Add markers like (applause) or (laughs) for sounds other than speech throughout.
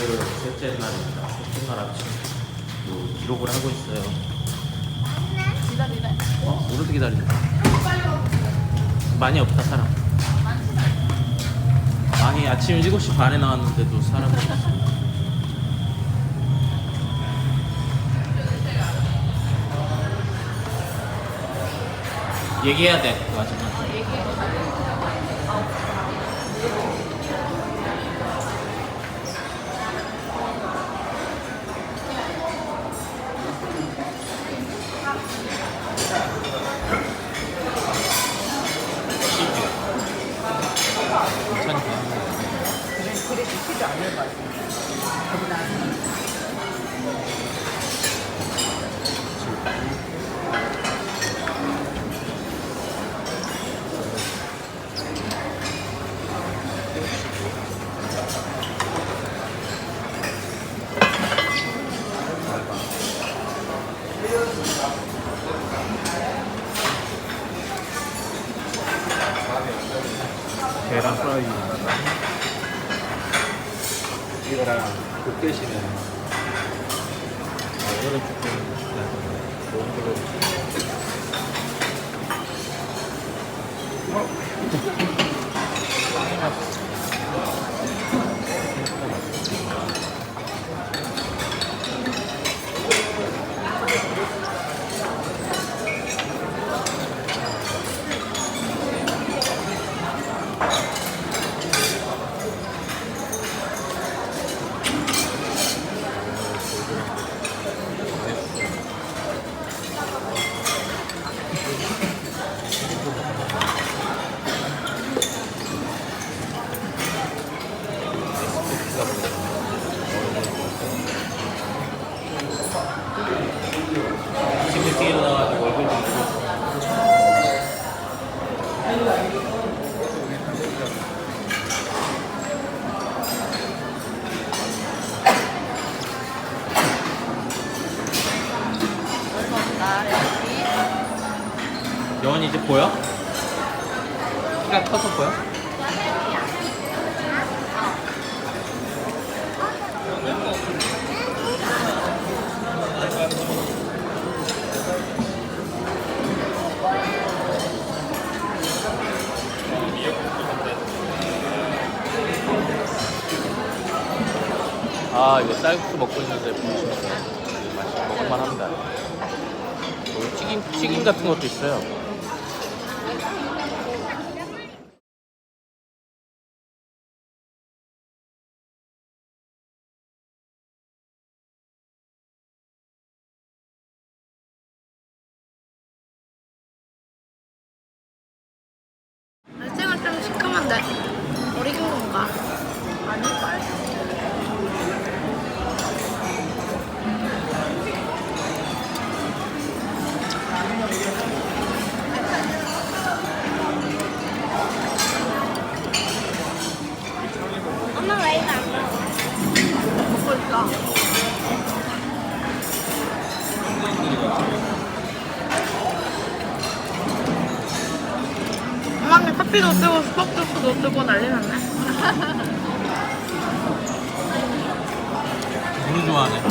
오늘은 셋째 날입니다. 셋째 날 아침 또 기록을 하고 있어요. 기다리래. 어? 오늘도 기다린다. 많이 없다 사람. 아니 아침 7시 반에 나왔는데도 사람이 없어. 얘기해야 돼 마지막. 괜찮다. 그래, 그래, 지키지 않을 거 계란 프라이. 이거랑 국 대신에. 아, 오늘은 조금 좋은 걸로. 지금 일찍 일어나가지고 얼굴 좀 보고. 나 여기. 여원이 이제 보여? 키가 커서 보여? 아 이거 쌀국수 먹고 있는데 보시면 맛이 먹을만 합니다. 여기 튀김 튀김 같은 것도 있어요. 좀 쓰고 난리 났네 물을 좋아하네.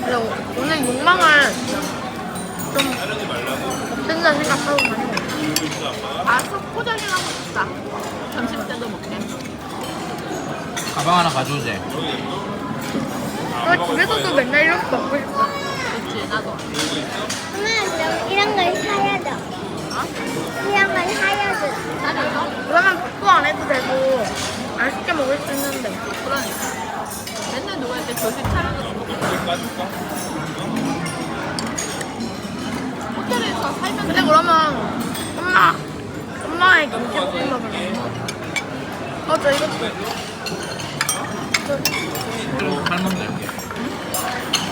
근데 오- 오늘 욕망을 좀 없앤다 생각하고 먹어 아, 속 포장이라고 싶다. 점심 때도 먹게. 가방 하나 가져오재. 나 집에서도 맨날 이렇게 먹고 싶다 나도. 이런 걸 사야 돼. 이런 걸 사야 돼. 사려서? 그러면 복도 안 해도 되고 맛있게 먹을 수 있는데 그러니까. 맨날 누가 이렇게 조식 차려서 먹고 호텔에서 살면 근데 그러면 엄마 엄마의 김치 볶음밥을 먹어 어저 이거 그리고 삶으면 돼.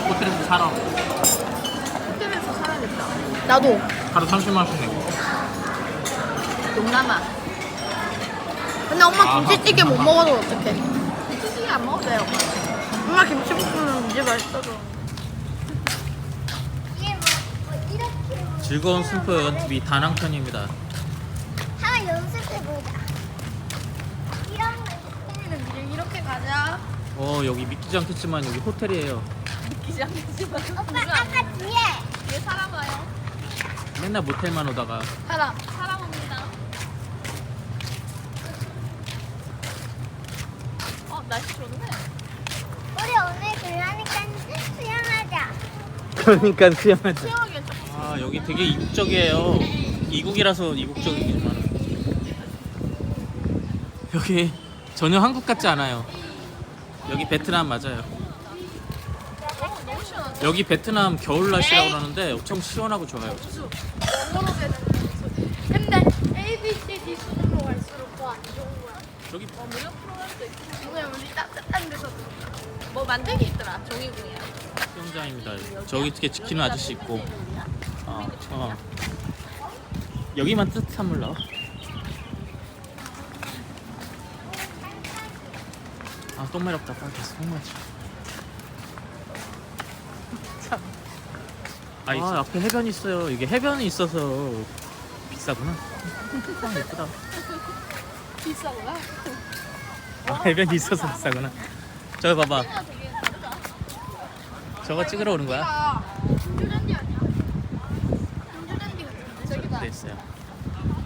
호텔에서 살아. 호텔에서 살아야겠다. 나도 하루 30만 원씩 내고. 동남아. 근데 엄마 아하. 김치찌개 못 먹어도 어떡해 치즈찌개 안 먹어도 돼요, 엄마. 엄마 김치볶음은 이제 맛있어져 이게 뭐, 뭐 이렇게 뭐 즐거운 순포 연TV 단항편입니다. 하나 연습해 보자. 가자. 어 여기 믿기지 않겠지만 여기 호텔이에요. 믿기지 않겠지만. 오빠 아까 뒤에. 뒤에 사람 와요. 맨날 모텔만 오다가 사람. 사람 옵니다. 어 날씨 좋네. 우리 오늘 그러니까 수영하자. 그러니까 수영하자. 수영하기. 아 여기 되게 이국적이에요. 이국이라서 이국적이지만 여기 전혀 한국 같지 않아요. 여기 베트남 맞아요. 여기 베트남 겨울 날씨라고 그러는데 엄청 시원하고 좋아요. 근데 A, B, C, D 순으로 갈수록 더 안 좋은 거야. 저기 어, 무료 프로그램 도 있고. 오늘 우리 따뜻한 데서 뭐 만들기 있더라. 종이공이야. 수영장입니다. 저기 이렇게 지키는 아저씨 있고. 어, 어. 여기만 뜨뜻한 물 나와. 아, 똥 마렵다. 빨리 가서 똥 마지. 아, 앞에 해변이 있어요. 이게 해변이 있어서 비싸구나. 아, 예쁘다. 비싸구나. 아, 해변이 있어서 비싸구나. 저기 봐봐. 가 되게 다르다. 저거 찍으러 오는 거야? 아, 아니야? 같은데. 저기다. 돼 있어요.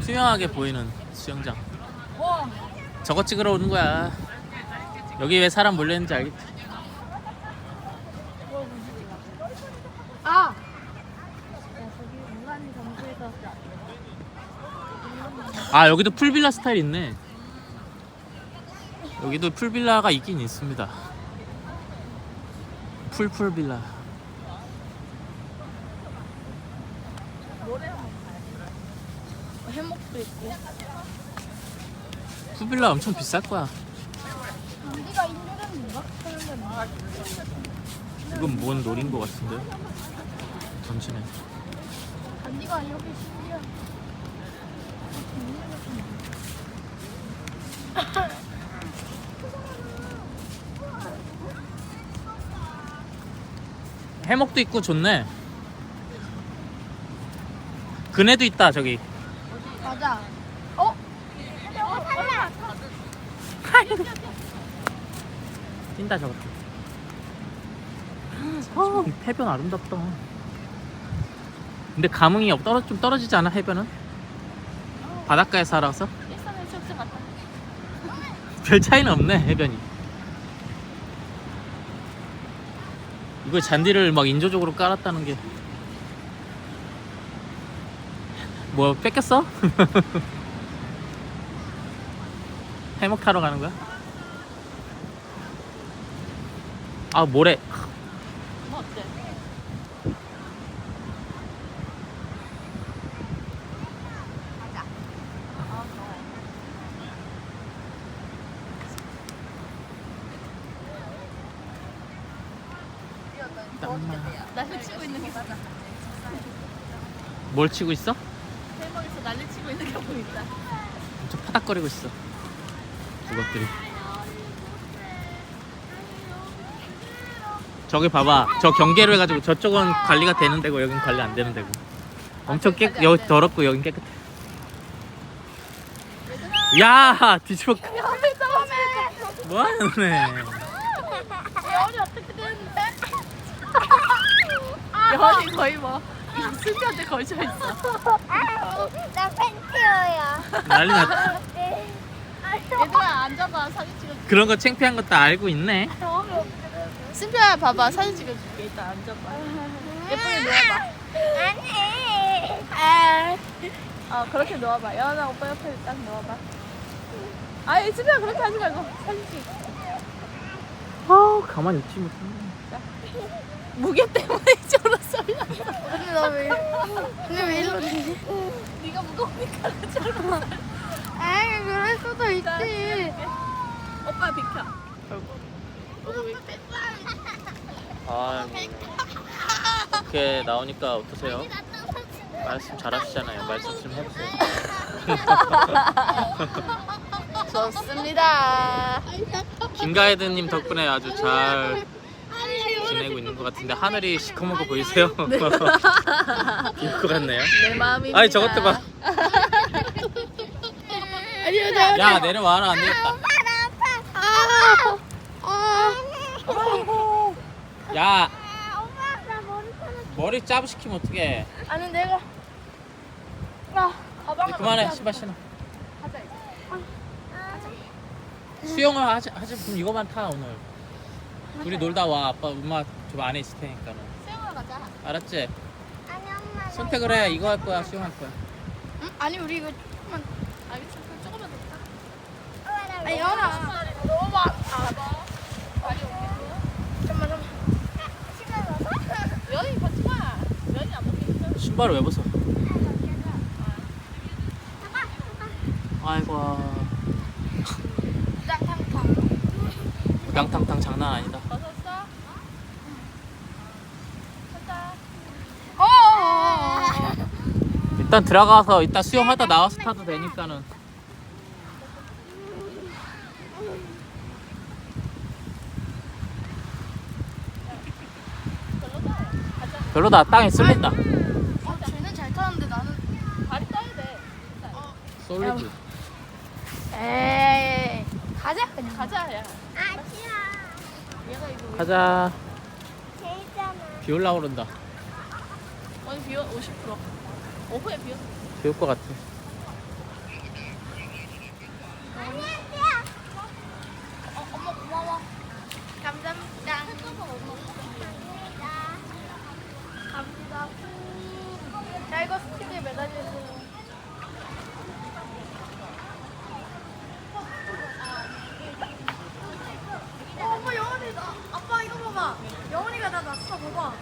투명하게 보이는 수영장. 와. 저거 찍으러 오는 거야. 여기 왜 사람 몰렸는지 알겠지? 아. 아 여기도 풀빌라 스타일 있네. 여기도 풀빌라가 있긴 있습니다. 풀풀빌라. 해먹도 있고. 풀빌라 엄청 비쌀 거야. 이건 뭔 놀인 거 같은데? 전신에. 단지가 이렇게 신기 해. (laughs) 해먹도 있고 좋네. 그네도 있다 저기. 맞아. 어? 저거 탈락. (laughs) 뛴다 저것도. 어, 해변 아름답다. 근데 감흥이 없 떨어 좀 떨어지지 않아 해변은? 바닷가에 살아서 수영장 같다. 별 차이는 없네 해변이. 이거 잔디를 막 인조적으로 깔았다는 게. 뭐 뺏겼어? (laughs) 해먹 타러 가는 거야? 아 모래. 뭐 어때? 가자. 아, 더워. 난리 치고 있는 게 맞아. 뭘 치고 있어? 해먹에서 난리 치고 있는 게 보인다. 엄청 파닥거리고 있어. 그것들이. 저기 봐봐. 저 경계를 해가지고 저쪽은 관리가 되는 데고 여긴 관리 안 되는 데고. 엄청 깨안 여기 돼. 더럽고 여긴 깨끗해. 야 뒤집어. 뭐하는 애? 열이 어떻게 되는데? (laughs) 열이 거의 뭐 승자한테 걸쳐 있어. 나 팬티어야. 난리 났다. 얘들아 앉아봐 사진 찍어줄게. 그런 거 창피한 거다 알고 있네. 승표야 봐봐 사진 찍어줄게 일단 앉아봐. 예쁘게 누워봐. 아니. 아, 어 그렇게 누워봐. 여나 오빠 옆에 딱 누워봐. 아이 승표야 그렇게 하지 말고 사진 찍. 아 가만히 있지 못해. 무게 때문에 저러. 근데 나 왜? 근데 왜 이러지? 네가 무거우니까 저러. 아이 그럴 수도 있지. 오빠 비켜. 아 이렇게 나오니까 어떠세요? 말씀 잘하시잖아요. 말씀 좀 해보세요. 좋습니다. 김가이드님 덕분에 아주 잘 지내고 있는 것 같은데 하늘이 시커먼 거 보이세요? (laughs) 입고 같네요. 내 마음입니다. 아니 저것도 봐. (laughs) 아니요 나 야 내려와라. 안 되겠다. 야. 아, 오빠 나 머리카락 머리 짜부 시키면 어떡해. 아니 내가. 아 가방을 그만해 어떻게 신발 신어. 하자 이제. 수영을 하지 하지 그럼 이거만 타 오늘 둘이 놀다 와 아빠 엄마 저 안에 있을 테니까 는 수영하러 가자. 알았지? 아니 엄마 나 선택을 해 이거 할 거야 수영할 거야 응? 아니 우리 이거 조금만 아니 조금 조금만 나 아니 연아 너무 많아. 아니 잠깐만 잠깐만. 시간 연이 받지 마. 연이 안 먹겠어. 신발을 왜 벗어 아이고 짱탕탕. 우당탕탕 장난 아니다 벗었어? 가자. 어. 일단 들어가서 이따 수영하다 나와서 타도 되니까는 별로다 땅에 쓸린다 어, 쟤는 잘 타는데 나는 발이 떠야 돼. 쏠리지 에이. 가자 그냥 가자 야. 아 싫어 얘가 이거 가자 쟤 있잖아 비 올라 그런다 오늘 비어 50%. 오후에 비어. 비올 것 같아 아니야 어, 엄마 고마워. 감사합니다. 감사합니다. 자 이거 스티커에 매달려주세요. 어, 엄마 영원이다. 아빠 이거 봐봐. 영원이가 나 났어 봐봐. 와.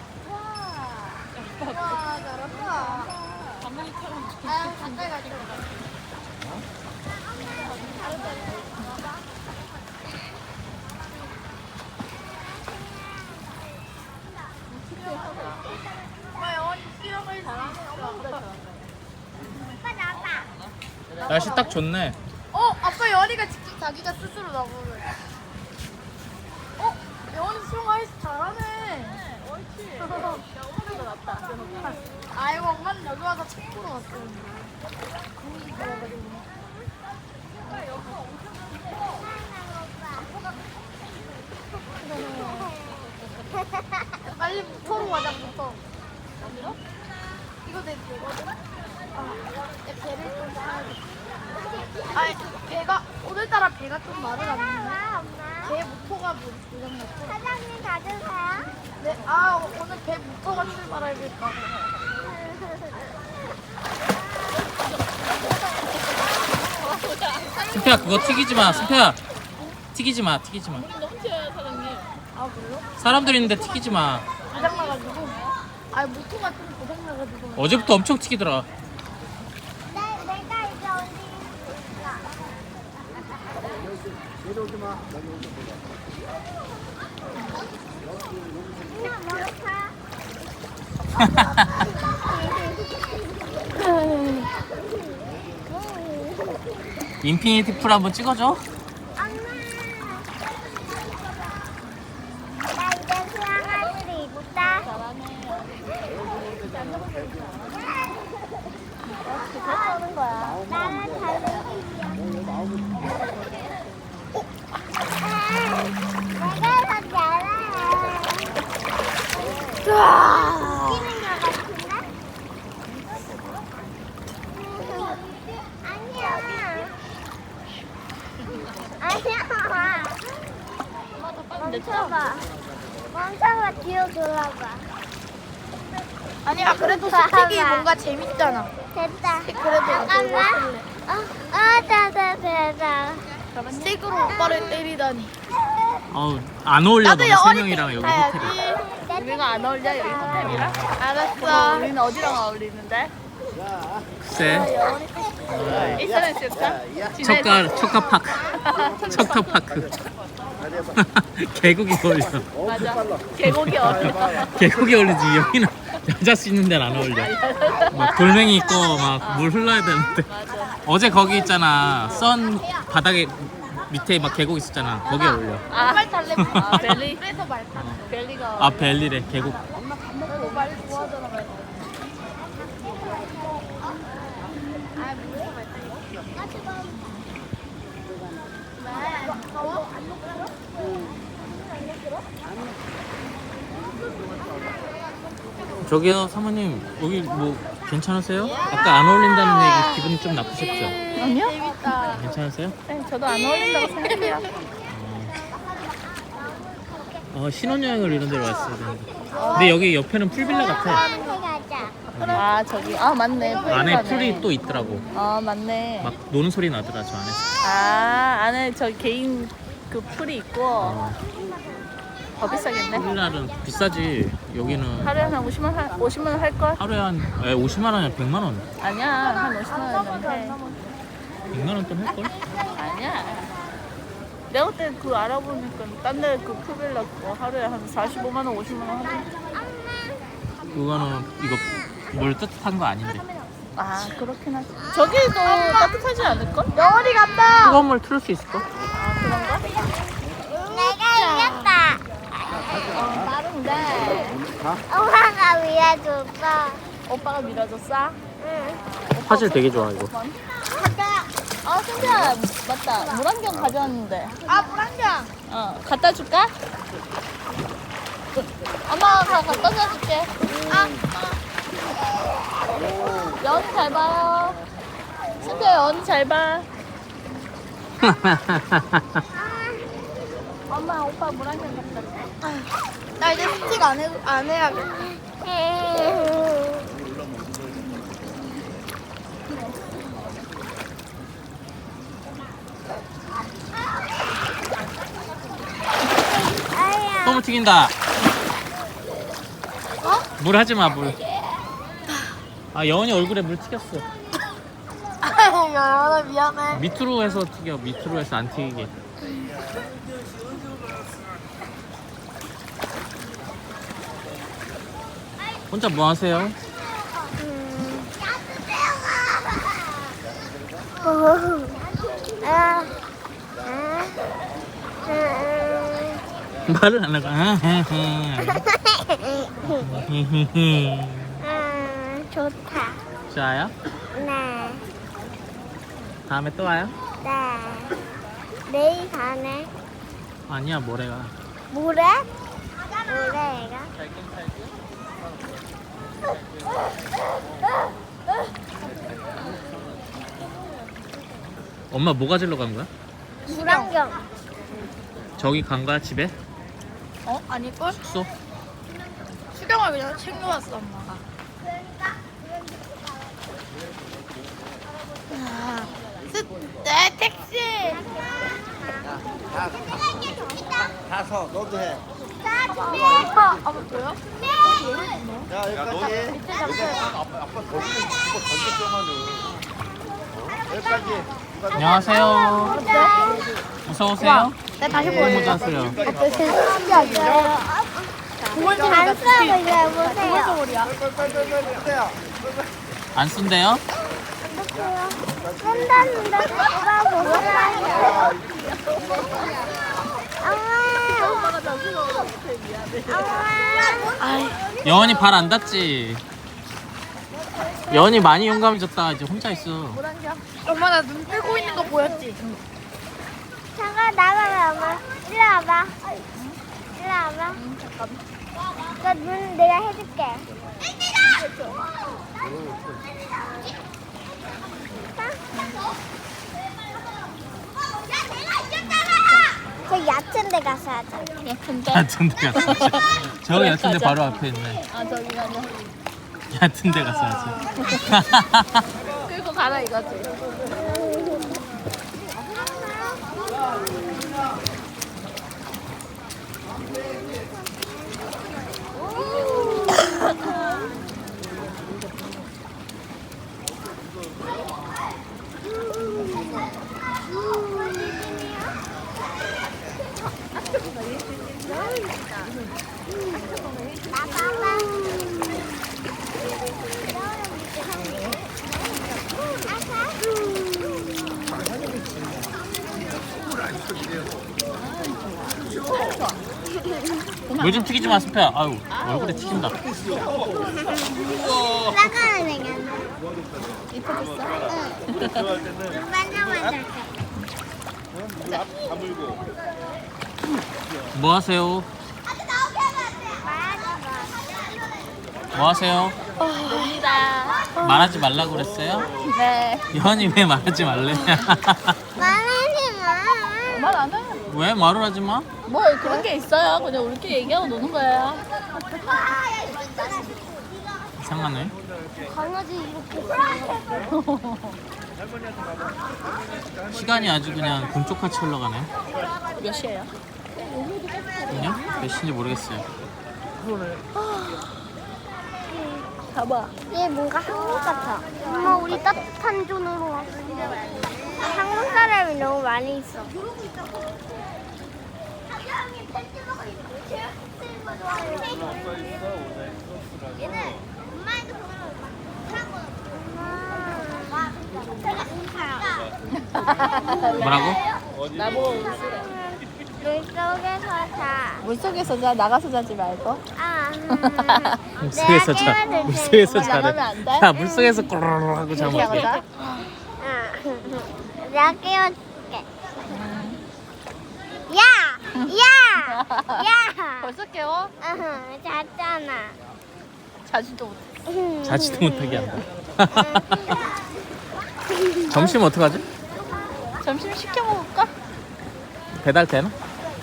와 잘한다. 아 가까이 가자. 엄마 영원이 수영을 잘하네. 엄마 오빠 나봐 날씨 딱 좋네 어, 아빠 여원이가 직접 자기가 스스로 나보래. 어, 여원이 수영하기 잘하네. 옳지. 여원이가 낫다. 아이고, 엄마는 여기 와서 책 보러 왔어. 좋아가지고. 빨리 부터로 가자, 부터. 어디로? 이거 내 배거든? 아, 내 배를 좀 사야겠다. 아니 배가 오늘따라 배가 좀 말을 안 듣네. 와 엄마 배 모터가 뭐 고장났어? 사장님 가져가요 네, 아 오늘 배 모터가 출발할까. 승태야 그거 튀기지 마 승태야 튀기지 마 튀기지 마 아 그래요? 사람들 있는데 튀기지 마 고장나가지고. 아 모터가 좀 고장나가지고. 어제부터 엄청 튀기더라 내, 내가 이제 올리고 그냥 먹을까? 인피니티 풀 한번 찍어줘 엄마 나 이제 수영할 수 있다 하는 거야 나는 내가 더 잘해 웃기는 거 같은데? 아니야 아니야 멈춰봐 멈춰봐 뒤로 돌아봐 아니야 그래도 잠깐만. 스틱이 뭔가 재밌잖아. 됐다 그래도 잠깐만 어, 어, 됐다 됐다 스틱으로 오빠를 때리다니. 어우 안 어울려 나도 너네 세 영원히 명이랑 여기 타야지. 호텔이 우리가 안 어울려 여기 호텔이랑? 알았어. 우리는 어디랑 어울리는데? 글쎄 이사람 쓸까? 척가 척가파크 (laughs) 척가파크 계곡이 (laughs) 어울려 맞아. 계곡이 어울려. 계곡이 어울리지 여기는 여자 수 있는 데는 안 어울려 막 돌멩이 있고 막 물 흘러야 되는데 맞아. 어제 거기 있잖아 선 바닥에 밑에 막 계곡 있었잖아 거기 어울려 아, 말 탈래? 아, 벨리. 그래서 말 타. 벨리가. 아 벨리래 계곡 너말 좋아하잖아, 말. 아, 물에서 말 타니까. 왜? 더워? 안 녹슬어? 안 녹슬어? 저기요 사모님 여기 뭐 괜찮으세요? 아까 안 어울린다는 얘기 기분이 좀 나쁘셨죠? 아니요? 괜찮으세요? 네, 저도 안 어울린다고 생각해요. 어, 신혼여행을 이런 데로 왔어야 되는데 근데 여기 옆에는 풀빌라 같아. 아, 저기. 아, 맞네. 안에. 풀이 또 있더라고 아, 맞네. 막 노는 소리 나더라 저 안에서 아, 안에 저 개인 그 풀이 있고 어, 더 비싸겠네. 풀빌라는 비싸지 여기는 하루에 한 50만 원, 할- 50만 원 할 걸? 하루에 한 에, 50만 원이야 100만 원 아니야, 한 50만 원이면 100만 원돈 할걸? 아니야. 내가 그때 그 알아보니까 딴데그 풀빌라 그거 하루에 한 45만 원, 50만 원 하던데. 그거는 이거 물 뜨뜻한 거 아닌데 아, 그렇긴 하지. 저기도 따뜻하지 않을걸? 영원이 간다. 뜨거운 물 틀을 수 있을까? 아, 그런가? 빠른데. 엄마가 위해줬어. 오빠가 밀어줬어? 응. 화질 되게 좋아 이거 아, 승재야, 맞다. 물안경 가져왔는데. 아 불안경. 어, 갖다 줄까? 엄마가 다 갖다 줘줄게. 아. 연이 잘 봐요. 승재 연이 잘 봐. (laughs) 엄마, 오빠 물안경 갖다 줘. 나 이제 스틱 안 해, 안 해야겠다. 똥을 튀긴다. 물 하지 마 물. 아 여원이 얼굴에 물 튀겼어. 영원아 미안해. 밑으로 해서 튀겨 밑으로 해서 안 튀기게 혼자 뭐 하세요? 아. (laughs) 말을 안 하고 아, 음, 좋다. 좋아요? 네. 다음에 또 와요? 네. 내일 가네. 아니야 모레가 모레? 모레가? 엄마 뭐 가지러 간 거야? 물안경. 저기 간 거야 집에? 어? 아닐걸? 숙소? 수경을 그냥 챙겨왔어 엄마가. 아, 스, 네 택시. 가서 너도 해. 아빠, 아빠 줘요? 야 여기까지. 아빠 아빠 거기 이거 던졌더만은. 여기까지. 안녕하세요 어서 오세요 네 다시 보여줘. 자세요 단수하고 일해보세요. 빼빼빼빼. 안 쓴대요? 한다는데 오빠 보세요. 엄마. 엄마. 여원이 발 안 닿지? 여원이 많이 용감해졌다 이제 혼자 있어 엄마 나 눈 뜨고 있는 거 보였지? 잠깐 나가봐 엄마. 일로 와봐. 일로 와봐. 너 눈 내가 해줄게. 그 얕은 데 가서 하자. 약한데? 얕은 데 가서 하지. (laughs) 저기 얕은 데 바로 앞에 있네 아, 저기 가자. 얕은 데 가서 하지 (laughs) 끌고 가라 이거지. 물 좀 튀기지 마 스페야 아유 얼굴에 튀긴다. 이뻐졌어? 응. 반짝반짝해. 뭐 하세요? 뭐 하세요? 놉니다. 말하지 말라고 그랬어요? 네. 여한이 왜 말하지 말래? 말하지 마. (laughs) 말 안 해. 왜 말을 하지 마? 뭐 그런 게 있어요. 그냥 우리끼리 얘기하고 노는 거예요. 이상하네. 강아지 이렇게 시간이 아주 그냥 굼쪽같이 흘러가네. 몇 시에요? 그냥 몇 시인지 모르겠어요. 봐봐. 얘 뭔가 한국 같아. 엄마 우리 따뜻한 존으로 왔어. 한국 사람이 너무 많이 있어. 얘는 엄마한테 뭐라고? 나보고 물속에서 자. 물속에서 자 나가서 자지 말고. 아. (laughs) 물속에서 내가 자. 깨워줄 물속에서 테니까. 나가면 안 자래. 돼? 야 물속에서 꼬르르 하고 자면 어떡해? 하자. 아. 내가 깨워줄게. 야! 야! 야! 벌써 깨워? 으흠, 잤잖아. 자지도 못해. 음. 자지도 못하게 한다. 점심 어떡하지? 점심 시켜 먹을까? 배달 되나?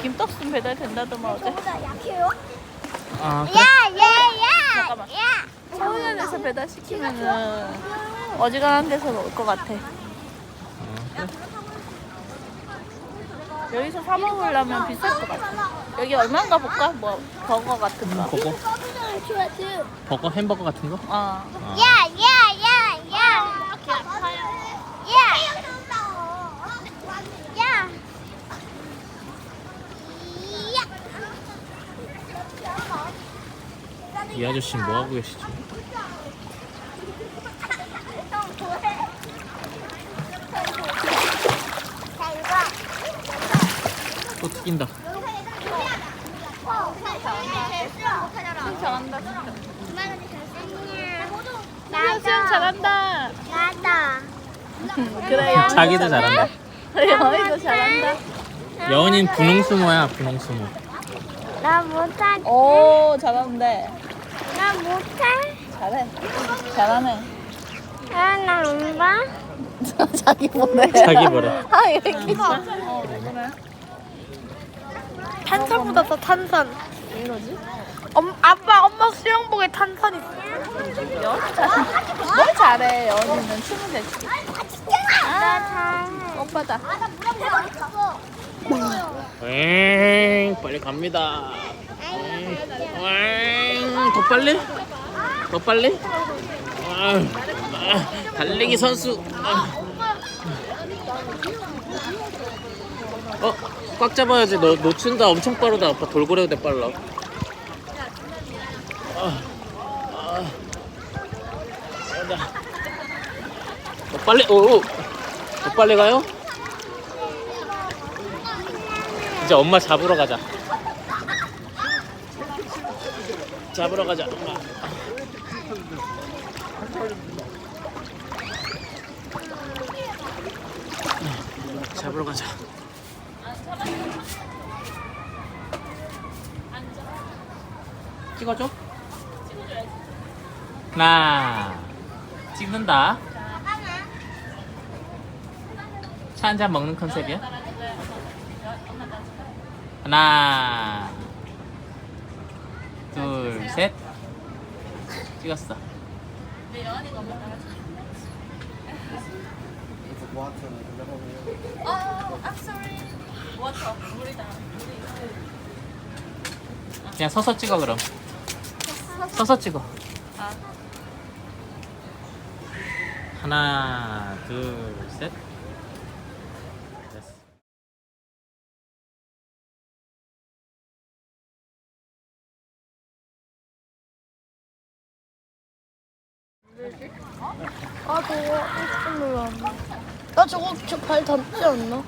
김떡순 배달 된다더만 어제. 아 야! 야! 야! 잠깐만. 야! 서울역에서 배달 시키면은 어지간한 데서 먹을 것 같아. 여기서 사 먹으려면 비쌀 것 같아. 여기 얼마인가 볼까? 뭐 버거 같은 거. 버거? 버거 햄버거 같은 거? 어. 어. 야! 야! 야! 야! 야! 야! 이 아저씨 뭐 하고 계시지? 또 튀긴다. 잘한다. 잘한다. 나도 (laughs) 그래요. (laughs) 자기도 잘한다. 영희도 잘한다. 여은이는 분홍수모야 분홍수모. 나 못하지 오 잘하는데. 나 못해 잘해. 잘하네. 나안 봐? (laughs) 자기 보내. 자기 보래. 아 이렇게. 탄산보다 더 탄산. 왜 이러지? 엄, 아빠 엄마 수영복에 탄산 있어. 뭘 잘해. 연이는 춤을 잘 추기. 나 잘해 오빠다. 엥 빨리 갑니다. 엥, 더 빨리? 더 빨리? 아, 아, 달리기 선수. 아. 어, 꽉 잡아야지. 너 놓친다. 엄청 빠르다. 아빠 돌고래도 빨라. 아, 아. 더 빨리. 오, 오. 더 빨리 가요? 이제 엄마 잡으러 가자. 잡으러 가자. 엄마. 잡으러 가자. 찍어줘. 하나. 찍는다. 차 한 잔 먹는 컨셉이야? 하나, 둘, 셋. 찍었어. 그냥 서서 찍어 그럼. 서서 찍어. 하나, 둘, 셋. 됐어. 아 더워. 일찍 올라왔네. 나 저거 저발 닿지 않나?